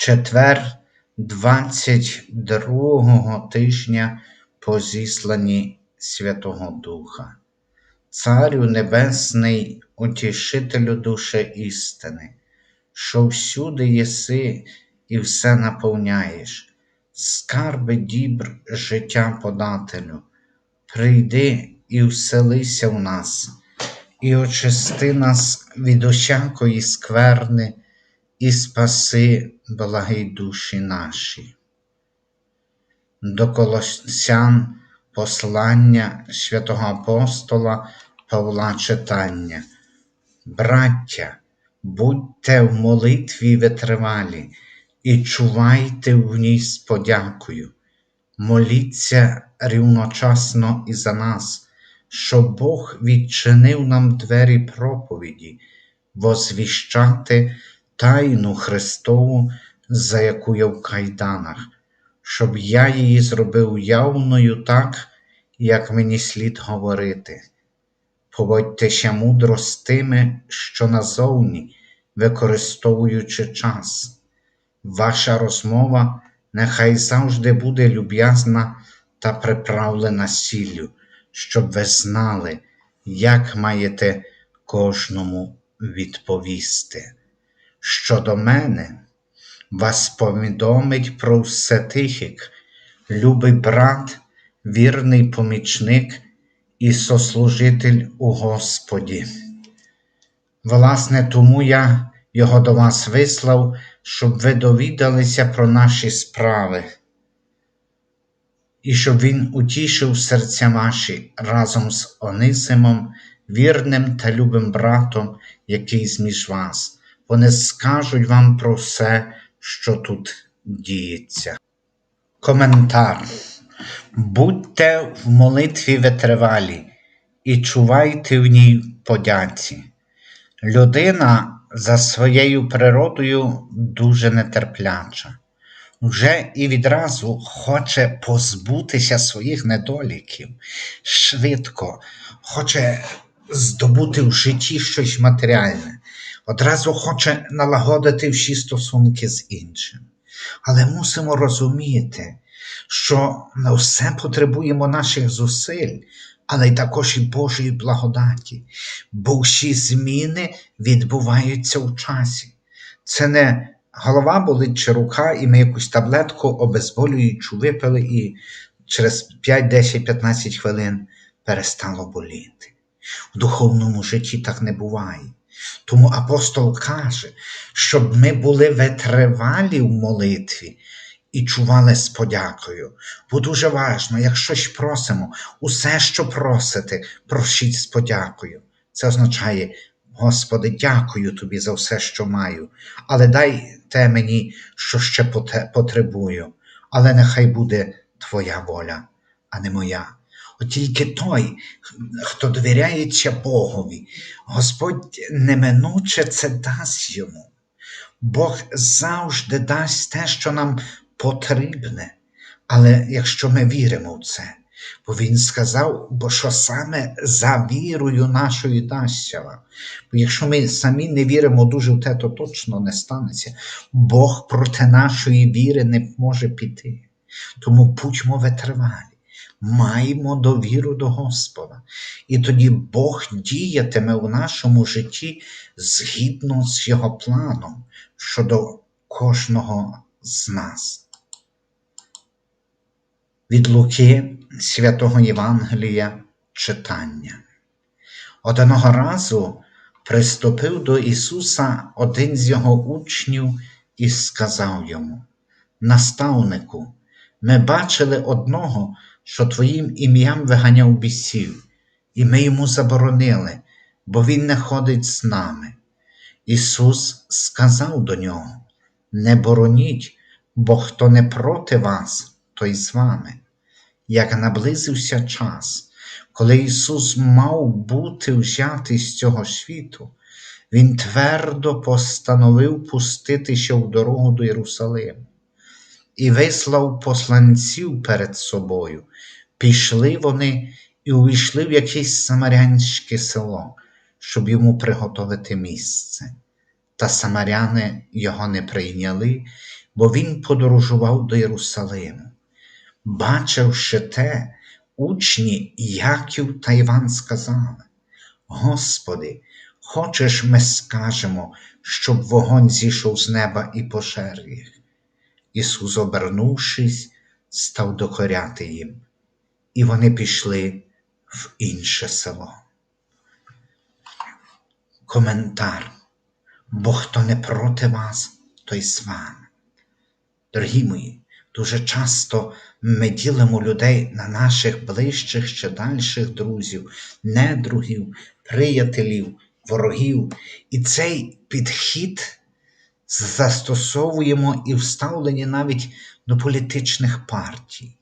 четвер 22-го тижня по зісланні Святого Духа. Царю Небесний, утішителю душе істини, що всюди єси і все наповняєш, скарби дібр життя подателю, прийди і вселися в нас, і очисти нас від усякої скверни, і спаси душі наші. До Колосян послання святого апостола Павла читання. Браття, будьте в молитві витривалі і чувайте в ній з подякою. Моліться рівночасно і за нас, щоб Бог відчинив нам двері проповіді, возвіщати тайну Христову, за яку я в кайданах, щоб я її зробив явною так, як мені слід говорити. Поводьтеся мудро з тими, що назовні, використовуючи час. Ваша розмова нехай завжди буде люб'язна та приправлена сіллю, щоб ви знали, як маєте кожному відповісти. Щодо мене, вас повідомить про все Тихик, любий брат, вірний помічник і сослужитель у Господі. Власне, тому я його до вас вислав, щоб ви довідалися про наші справи, і щоб він утішив серця ваші разом з Онисимом, вірним та любим братом, який зміж вас. Вони скажуть вам про все, що тут діється. Коментар. Будьте в молитві витривалі і чувайте в ній подяці. Людина за своєю природою дуже нетерпляча, вже і відразу хоче позбутися своїх недоліків, швидко хоче здобути в житті щось матеріальне, одразу хоче налагодити всі стосунки з іншим. Але мусимо розуміти, що на все потребуємо наших зусиль, але й також і Божої благодаті, бо всі зміни відбуваються в часі. Це не голова болить чи рука, і ми якусь таблетку обезболюючу випили, і через 5, 10, 15 хвилин перестало боліти. В духовному житті так не буває. Тому апостол каже, щоб ми були витривалі в молитві і чували з подякою. Бо дуже важно, як щось просимо, усе, що просите, просіть з подякою. Це означає, Господи, дякую Тобі за все, що маю, але дай те мені, що ще потребую, але нехай буде Твоя воля, а не моя. Тільки той, хто довіряється Богові, Господь неминуче це дасть йому. Бог завжди дасть те, що нам потрібне, але якщо ми віримо в це, бо Він сказав, бо що саме за вірою нашою дасться вам. Бо якщо ми самі не віримо дуже в те, то точно не станеться. Бог проти нашої віри не може піти. Тому будьмо витривалі маємо довіру до Господа. І тоді Бог діятиме у нашому житті згідно з Його планом щодо кожного з нас. Від Луки святого Євангелія читання. Одного разу приступив до Ісуса один з його учнів і сказав йому: Наставнику, ми бачили одного, що Твоїм ім'ям виганяв бісів, і ми йому заборонили, бо Він не ходить з нами. Ісус сказав до нього: Не бороніть, бо хто не проти вас, той з вами. Як наблизився час, коли Ісус мав бути взятий з цього світу, Він твердо постановив пуститися в дорогу до Єрусалиму і вислав посланців перед собою. Пішли вони і увійшли в якесь самарянське село, щоб йому приготовити місце. Та самаряни його не прийняли, бо він подорожував до Єрусалиму. Бачивши те, учні Яків та Іван сказали: Господи, хочеш, ми скажемо, щоб вогонь зійшов з неба і пожер їх. Ісус, обернувшись, став докоряти їм, і вони пішли в інше село. Коментар. Бо хто не проти вас, той з вами. Дорогі мої, дуже часто ми ділимо людей на наших ближчих чи дальших друзів, недругів, приятелів, ворогів. І цей підхід застосовуємо і вставлені навіть до політичних партій.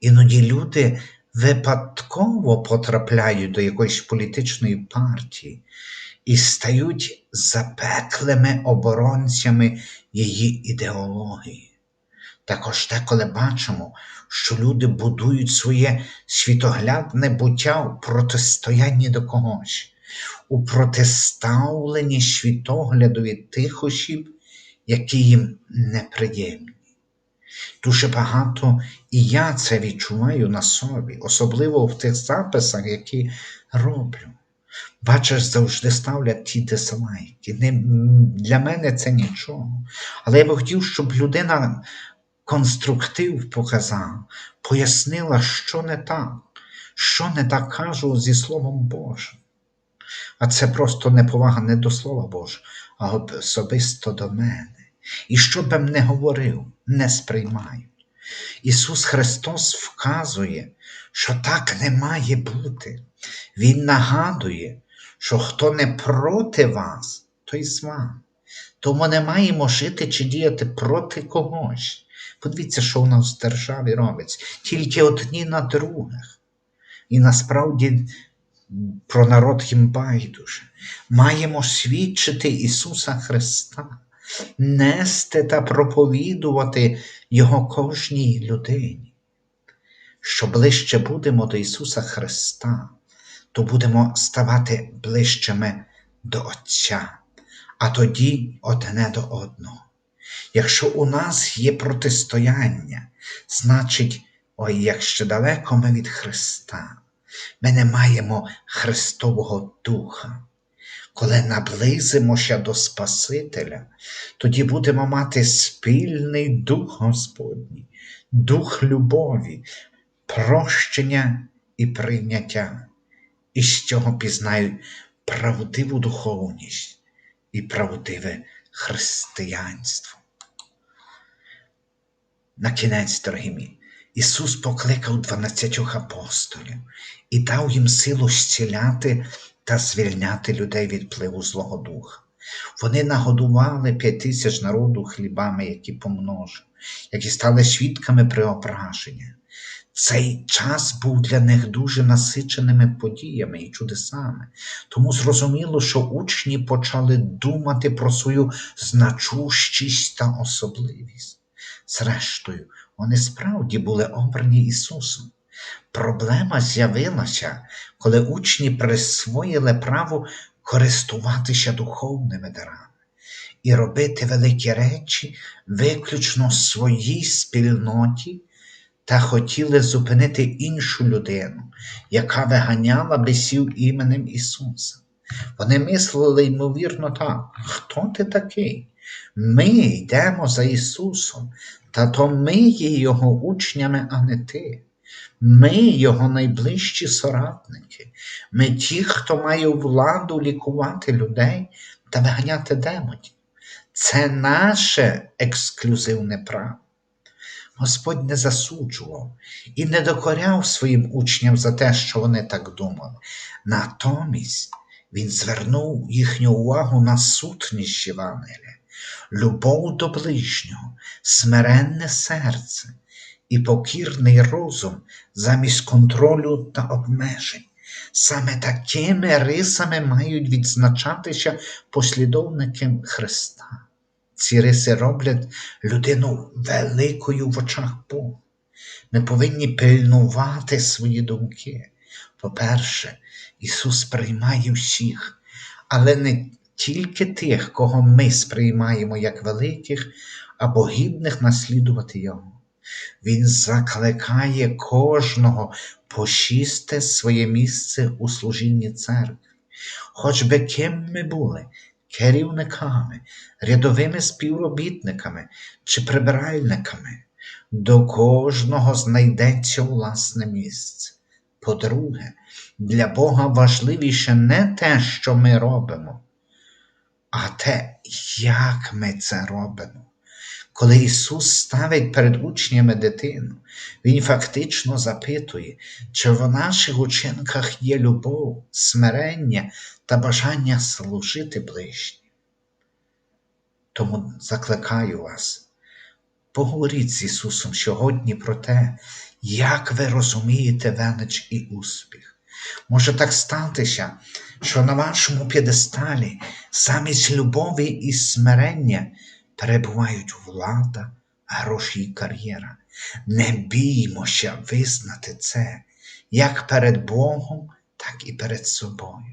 Іноді люди випадково потрапляють до якоїсь політичної партії і стають запеклими оборонцями її ідеології. Також деколи бачимо, що люди будують своє світоглядне буття у протистоянні до когось, у протиставленні світоглядові тих осіб, які їм неприємні. Дуже багато і я це відчуваю на собі, особливо в тих записах, які роблю. Бачиш, завжди ставлять ті дизлайки. Не, Для мене це нічого. Але я би хотів, щоб людина конструктив показав, пояснила, що не так, що не так кажу зі Словом Божим. А це просто неповага не до Слова Божого, а особисто до мене. І що б не говорив, не сприймають. Ісус Христос вказує, що так не має бути. Він нагадує, що хто не проти вас, той з вами. Тому не маємо жити чи діяти проти когось. Подивіться, що у нас в державі робиться. Тільки одні на других. І насправді про народ їм байдуже. Маємо свідчити Ісуса Христа, нести та проповідувати Його кожній людині. Що ближче будемо до Ісуса Христа, то будемо ставати ближчими до Отця, а тоді одне до одного. Якщо у нас є протистояння, значить, ой, як ще далеко ми від Христа, ми не маємо Христового Духа. Коли наблизимося до Спасителя, тоді будемо мати спільний Дух Господній, Дух любові, прощення і прийняття, і з цього пізнають правдиву духовність і правдиве християнство. На кінець, дорогі мій, Ісус покликав дванадцятьох апостолів і дав їм силу зціляти та звільняти людей від пливу Злого Духа. Вони нагодували п'ять тисяч народу хлібами, які помножив, які стали свідками преображення. Цей час був для них дуже насиченими подіями і чудесами, тому зрозуміло, що учні почали думати про свою значущість та особливість. Зрештою, вони справді були обрані Ісусом. Проблема з'явилася, коли учні присвоїли право користуватися духовними дарами і робити великі речі виключно своїй спільноті та хотіли зупинити іншу людину, яка виганяла бесів іменем Ісуса. Вони мислили, ймовірно, так, хто ти такий? Ми йдемо за Ісусом, та то ми є Його учнями, а не ти. Ми Його найближчі соратники, ми ті, хто має владу лікувати людей та виганяти демонів. Це наше ексклюзивне право. Господь не засуджував і не докоряв своїм учням за те, що вони так думали. Натомість Він звернув їхню увагу на сутність Євангелія, любов до ближнього, смиренне серце і покірний розум замість контролю та обмежень. Саме такими рисами мають відзначатися послідовники Христа. Ці риси роблять людину великою в очах Бога. Ми повинні пильнувати свої думки. По-перше, Ісус приймає всіх, але не тільки тих, кого ми сприймаємо як великих або гідних наслідувати Його. Він закликає кожного почисти своє місце у служінні церкви. Хоч би ким ми були, керівниками, рядовими співробітниками чи прибиральниками, до кожного знайдеться власне місце. По-друге, для Бога важливіше не те, що ми робимо, а те, як ми це робимо. Коли Ісус ставить перед учнями дитину, Він фактично запитує, чи в наших учинках є любов, смирення та бажання служити ближнім. Тому закликаю вас, поговоріть з Ісусом сьогодні про те, як ви розумієте велич і успіх. Може так статися, що на вашому п'єдесталі замість любові і смирення перебувають влада, гроші і кар'єра. Не біймося визнати це як перед Богом, так і перед собою.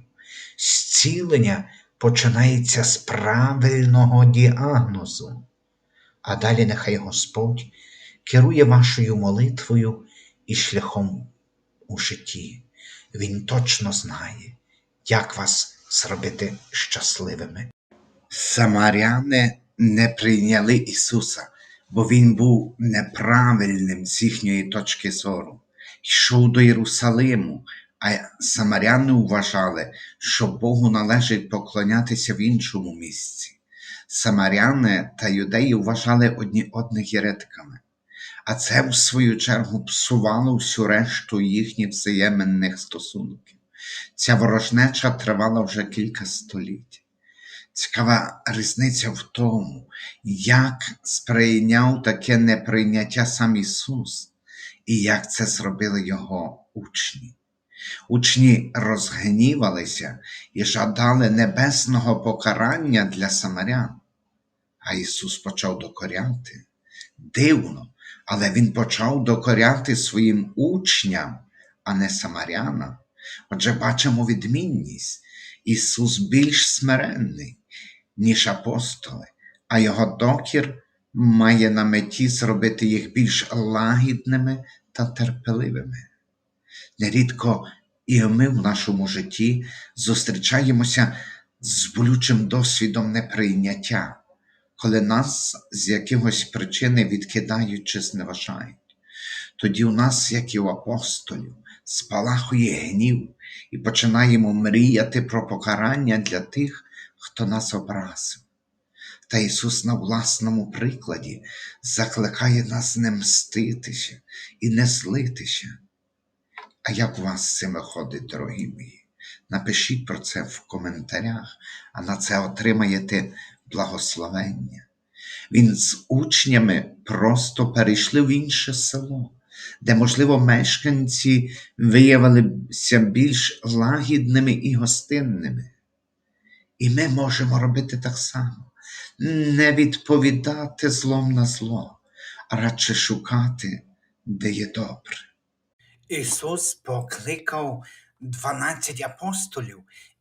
Зцілення починається з правильного діагнозу, а далі нехай Господь керує вашою молитвою і шляхом у житті. Він точно знає, як вас зробити щасливими. Самаряни не прийняли Ісуса, бо Він був неправильним з їхньої точки зору. Йшов до Єрусалиму, а самаряни вважали, що Богу належить поклонятися в іншому місці. Самаряни та юдеї вважали одні одних єретиками, а це, в свою чергу, псувало всю решту їхніх взаємних стосунків. Ця ворожнеча тривала вже кілька століть. Цікава різниця в тому, як сприйняв таке неприйняття сам Ісус, і як це зробили Його учні. Учні розгнівалися і жадали небесного покарання для самарян, а Ісус почав докоряти. Дивно, але Він почав докоряти своїм учням, а не самарянам. Отже, бачимо відмінність. Ісус більш смиренний, ніж апостоли, а Його докір має на меті зробити їх більш лагідними та терпеливими. Нерідко і ми в нашому житті зустрічаємося з болючим досвідом неприйняття, коли нас з якихось причини відкидають чи зневажають. Тоді у нас, як і у апостолів, спалахує гнів і починаємо мріяти про покарання для тих, хто нас образив. Та Ісус на власному прикладі закликає нас не мститися і не злитися. А як у вас з цим виходить, дорогі мої? Напишіть про це в коментарях, а на це отримаєте благословення. Він з учнями просто перейшли в інше село, де, можливо, мешканці виявилися більш лагідними і гостинними. І ми можемо робити так само, не відповідати злом на зло, а радше шукати, де є добре. Ісус покликав 12 апостолів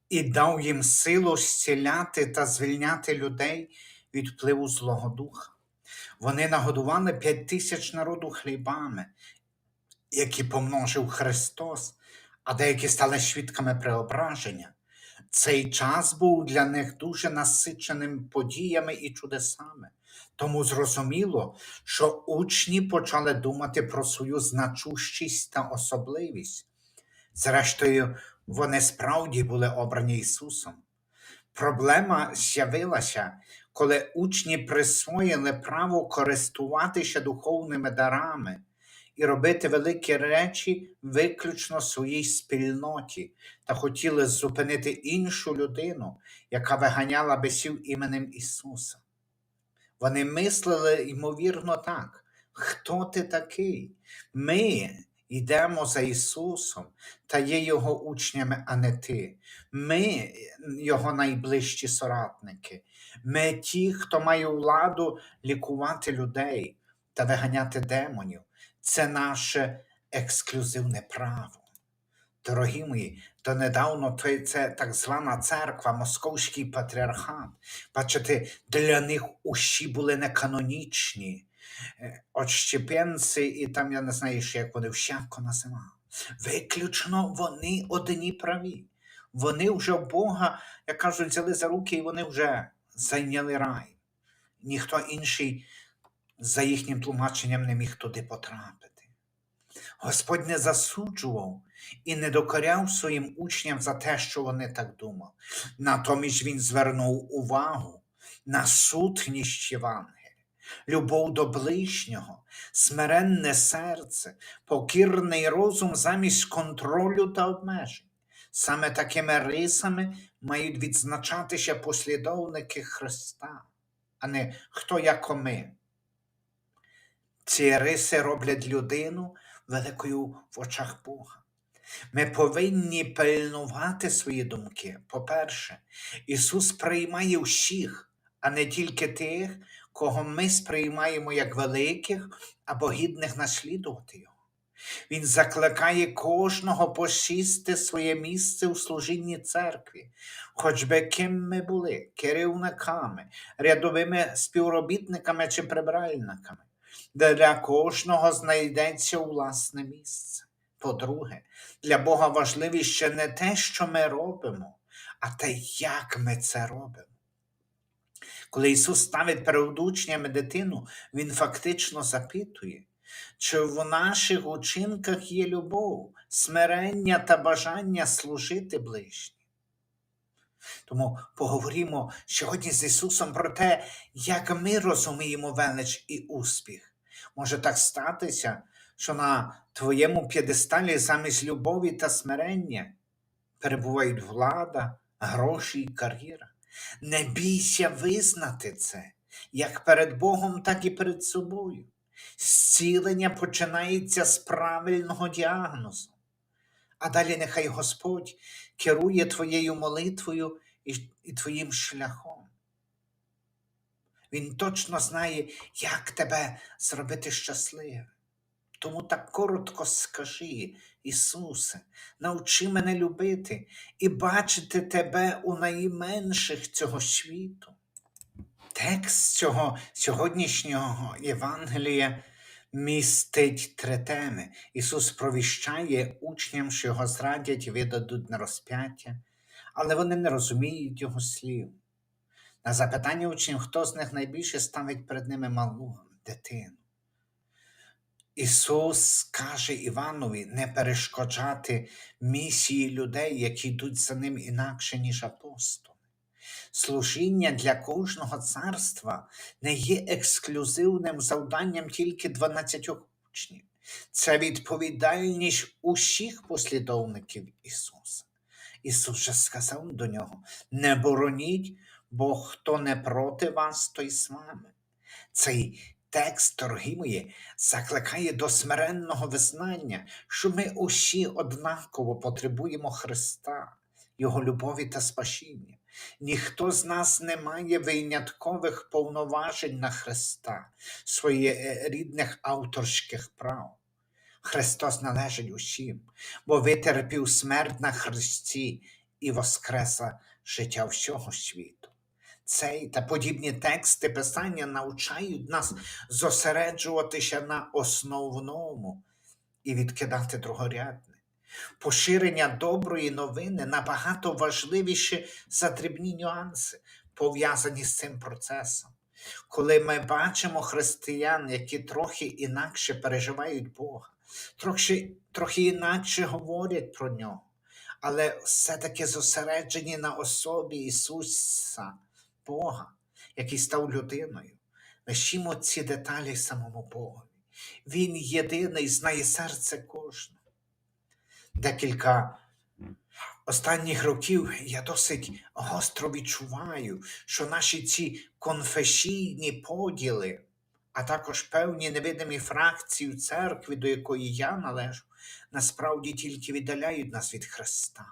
і дав їм силу зціляти та звільняти людей від впливу Злого Духа. Вони нагодували п'ять тисяч народу хлібами, які помножив Христос, а деякі стали свідками преображення. Цей час був для них дуже насиченим подіями і чудесами. Тому зрозуміло, що учні почали думати про свою значущість та особливість. Зрештою, вони справді були обрані Ісусом. Проблема з'явилася, коли учні присвоїли право користуватися духовними дарами і робити великі речі виключно своїй спільноті та хотіли зупинити іншу людину, яка виганяла бесів іменем Ісуса. Вони мислили, ймовірно, так. Хто ти такий? Ми йдемо за Ісусом та є Його учнями, а не ти. Ми Його найближчі соратники. Ми ті, хто має владу лікувати людей та виганяти демонів. Це наше ексклюзивне право. Дорогі мої, донедавно той- це так звана церква, московський патріархат. Бачите, для них усі були неканонічні. Е, Отщепенці, і там я не знаю, ще як вони всяко називали. Виключно вони одні праві. Вони вже Бога, як кажуть, взяли за руки, і вони вже зайняли рай. Ніхто інший за їхнім тлумаченням не міг туди потрапити. Господь не засуджував і не докоряв своїм учням за те, що вони так думали. Натомість він звернув увагу на сутність Євангелія, любов до ближнього, смиренне серце, покірний розум замість контролю та обмежень. Саме такими рисами мають відзначатися послідовники Христа, а не хто як ми. Ці риси роблять людину великою в очах Бога. Ми повинні пильнувати свої думки. По-перше, Ісус приймає всіх, а не тільки тих, кого ми сприймаємо як великих або гідних наслідувати Його. Він закликає кожного посісти своє місце у служінні церкві, хоч би ким ми були, керівниками, рядовими співробітниками чи прибиральниками, де для кожного знайдеться власне місце. По-друге, для Бога важливіше не те, що ми робимо, а те, як ми це робимо. Коли Ісус ставить перед учнями дитину, Він фактично запитує, чи в наших учинках є любов, смирення та бажання служити ближнім. Тому поговоримо сьогодні з Ісусом про те, як ми розуміємо велич і успіх. Може так статися, що на твоєму п'єдесталі замість любові та смирення перебувають влада, гроші і кар'єра. Не бійся визнати це, як перед Богом, так і перед собою. Зцілення починається з правильного діагнозу. А далі нехай Господь керує твоєю молитвою і, і твоїм шляхом. Він точно знає, як тебе зробити щасливим. Тому так коротко скажи, Ісусе, навчи мене любити і бачити тебе у найменших цього світу. Текст цього сьогоднішнього Євангелія містить три теми. Ісус провіщає учням, що його зрадять і видадуть на розп'яття, але вони не розуміють його слів. На запитання учнів, хто з них найбільше ставить перед ними малу дитину. Ісус каже Іванові не перешкоджати місії людей, які йдуть за ним інакше, ніж апостоли. Служіння для кожного царства не є ексклюзивним завданням тільки 12 учнів. Це відповідальність усіх послідовників Ісуса. Ісус же сказав до нього: не бороніть, бо хто не проти вас, той з вами. Цей текст, дорогі мої, закликає до смиренного визнання, що ми усі однаково потребуємо Христа, Його любові та спасіння. Ніхто з нас не має виняткових повноважень на Христа, своєрідних авторських прав. Христос належить усім, бо витерпів смерть на Христі і воскреса життя всього світу. Цей та подібні тексти Писання навчають нас зосереджуватися на основному і відкидати другорядне. Поширення доброї новини набагато важливіше за дрібні нюанси, пов'язані з цим процесом. Коли ми бачимо християн, які трохи інакше переживають Бога, трохи, трохи інакше говорять про нього, але все-таки зосереджені на особі Ісуса, Бога, який став людиною. Лишімо ці деталі самому Богові. Він єдиний знає серце кожного. Декілька останніх років я досить гостро відчуваю, що наші ці конфесійні поділи, а також певні невидимі фракції в церкві, до якої я належу, насправді тільки віддаляють нас від Христа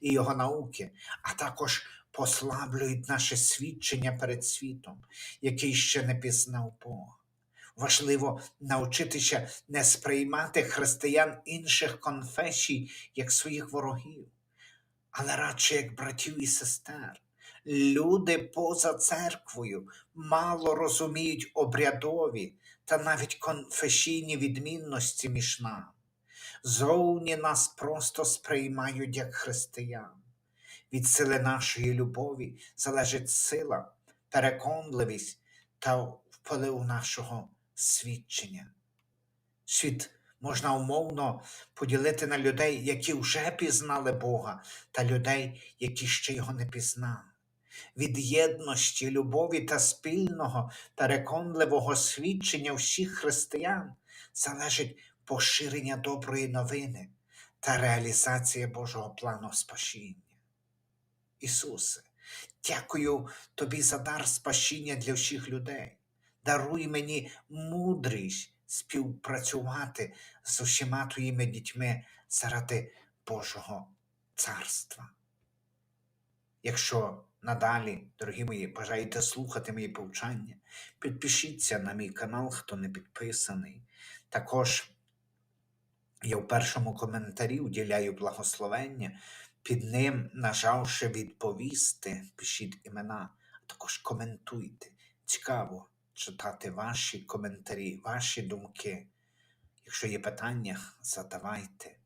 і Його науки, а також послаблюють наше свідчення перед світом, який ще не пізнав Бога. Важливо навчитися не сприймати християн інших конфесій як своїх ворогів, але радше як братів і сестер. Люди поза церквою мало розуміють обрядові та навіть конфесійні відмінності між нами. Зовні нас просто сприймають як християн. Від сили нашої любові залежить сила, переконливість та вплив нашого свідчення. Світ можна умовно поділити на людей, які вже пізнали Бога, та людей, які ще його не пізнали. Від єдності, любові та спільного переконливого свідчення всіх християн залежить поширення доброї новини та реалізація Божого плану спасіння. Ісусе, дякую Тобі за дар спасіння для всіх людей. Даруй мені мудрість співпрацювати з усіма Твоїми дітьми заради Божого царства. Якщо надалі, дорогі мої, бажаєте слухати мої повчання, підпишіться на мій канал, хто не підписаний. Також я в першому коментарі уділяю благословення, під ним, нажавши відповісти, пишіть імена, а також коментуйте. Цікаво читати ваші коментарі, ваші думки. Якщо є питання, задавайте.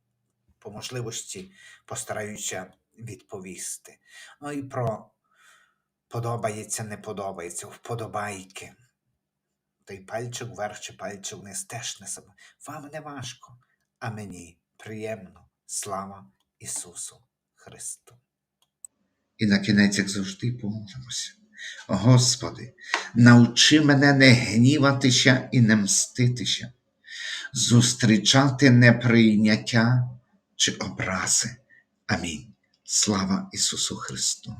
По можливості постараюся відповісти. Ну і про подобається, не подобається, вподобайки. Той пальчик вверх чи пальчик вниз теж не саме. Вам не важко, а мені приємно. Слава Ісусу Христу! І на кінець, як завжди, помолимося. Господи, навчи мене не гніватися і не мститися, зустрічати неприйняття чи образи. Амінь. Слава Ісусу Христу!